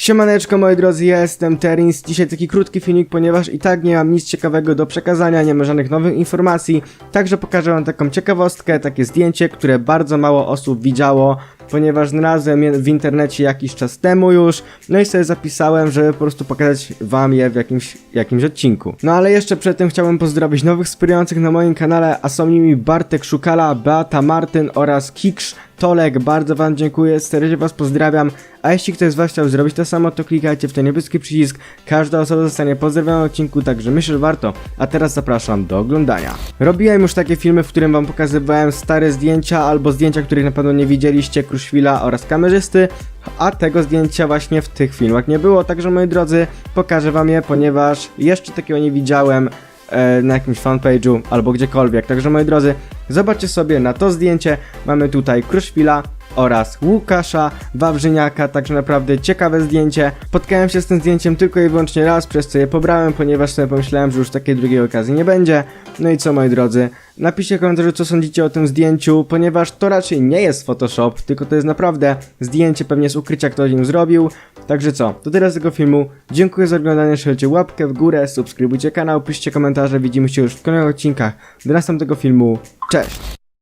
Siemaneczko moi drodzy, ja jestem Terins. Dzisiaj taki krótki filmik, ponieważ i tak nie mam nic ciekawego do przekazania, nie ma żadnych nowych informacji. Także pokażę wam taką ciekawostkę, takie zdjęcie, które bardzo mało osób widziało, ponieważ znalazłem je w internecie jakiś czas temu już. No i sobie zapisałem, żeby po prostu pokazać wam je w jakimś, jakimś odcinku. No ale jeszcze przed tym chciałbym pozdrowić nowych wspierających na moim kanale, a są nimi Bartek Szukala, Beata Martyn oraz Kiksz. Tolek, bardzo wam dziękuję, serdecznie was pozdrawiam, a jeśli ktoś z was chciał zrobić to samo, to klikajcie w ten niebieski przycisk, każda osoba zostanie pozdrowiona w odcinku, także myślę, że warto, a teraz zapraszam do oglądania. Robiłem już takie filmy, w którym wam pokazywałem stare zdjęcia, albo zdjęcia, których na pewno nie widzieliście, Kruszwila oraz kamerzysty, a tego zdjęcia właśnie w tych filmach nie było, także moi drodzy, pokażę wam je, ponieważ jeszcze takiego nie widziałem, na jakimś fanpage'u albo gdziekolwiek. Także moi drodzy, zobaczcie sobie na to zdjęcie. Mamy tutaj Kruszwila oraz Łukasza Wawrzyniaka, także naprawdę ciekawe zdjęcie. Spotkałem się z tym zdjęciem tylko i wyłącznie raz, przez co je pobrałem, ponieważ sobie pomyślałem, że już takiej drugiej okazji nie będzie. No i co moi drodzy, napiszcie w komentarzu co sądzicie o tym zdjęciu, ponieważ to raczej nie jest Photoshop, tylko to jest naprawdę zdjęcie pewnie z ukrycia ktoś im zrobił. Także co, to tyle z tego filmu. Dziękuję za oglądanie, strzelcie łapkę w górę, subskrybujcie kanał, piszcie komentarze, widzimy się już w kolejnych odcinkach. Do następnego filmu, cześć!